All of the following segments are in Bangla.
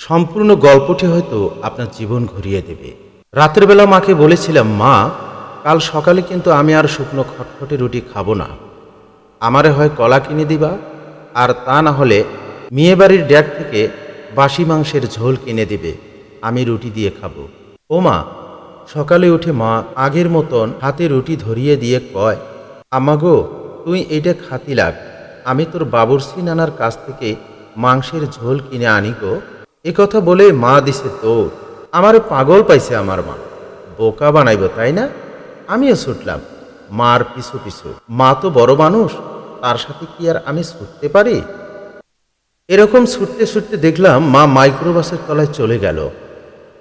সম্পূর্ণ গল্পটি হয়তো আপনার জীবন ঘুরিয়ে দেবে। রাতের বেলা মাকে বলেছিলাম, মা, কাল সকালে কিন্তু আমি আর শুকনো খটখটে রুটি খাব না। আমারে হয় কলা কিনে দিবা, আর তা না হলে মেয়ে বাড়ির ড্যাগ থেকে বাসি মাংসের ঝোল কিনে দিবে, আমি রুটি দিয়ে খাব। ও মা, সকালে উঠে মা আগের মতন হাতে রুটি ধরিয়ে দিয়ে কয় আমাগো তুই এটা খাতি লাগ, আমি তোর বাবুরসি নানার কাছ থেকে মাংসের ঝোল কিনে আনি গো এ কথা বলে মা দিছে তো আমার পাগল পাইছে আমার মা। বোকা বানাইব, তাই না? আমিও ছুটলাম। মার পিছু পিছু। মা তো বড় মানুষ, তার সাথে কি আর আমি ছুটতে পারি? এরকম ছুটতে ছুটতে দেখলাম মা মাইক্রোবাসের তলায় চলে গেল।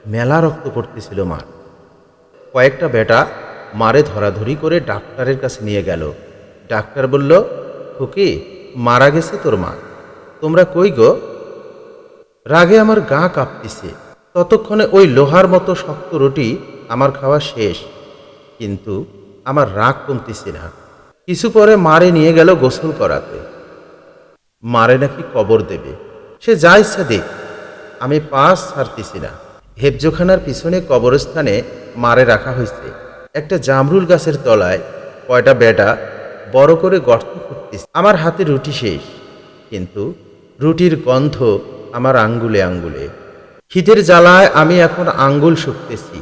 মেলা রক্ত পড়তেছিল মা কয়েকটা বেটা মারে ধরাধরি করে ডাক্তারের কাছে নিয়ে গেল। ডাক্তার বলল খুকি মারা গেছে তোর মা। তোমরা কই গো? রাগে আমার গা কাঁপতেছে। ততক্ষণে ওই লোহার মতো শক্ত রুটি আমার খাওয়া শেষ। কিন্তু আমার রাগ কমতেছে না। কিছু পরে মারে নিয়ে গেল গোসল করাতে। মারে নাকি কবর দেবে। সে যা ইচ্ছা দেখ আমি পাস ছাড়তেছি না। হেফজোখানার পিছনে কবরস্থানে মারে রাখা হয়েছে। একটা জামরুল গাছের তলায় কয়টা বেটা বড় করে গর্ত করতেছে আমার হাতে রুটি শেষ। কিন্তু রুটির গন্ধ আমার আঙ্গুলে আঙ্গুলে। খিদের জ্বালায় আমি এখন আঙ্গুল শুকতেছি,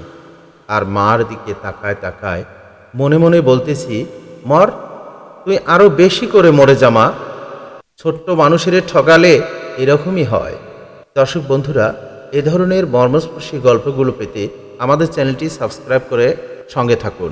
আর মার দিকে তাকায় তাকায় মনে মনে বলতেছি, মর, তুই আরও বেশি করে মরে জামা ছোট্ট মানুষের ঠকালে এরকমই হয়। দর্শক বন্ধুরা, এ ধরনের মর্মস্পর্শী গল্পগুলো পেতে আমাদের চ্যানেলটি সাবস্ক্রাইব করে সঙ্গে থাকুন।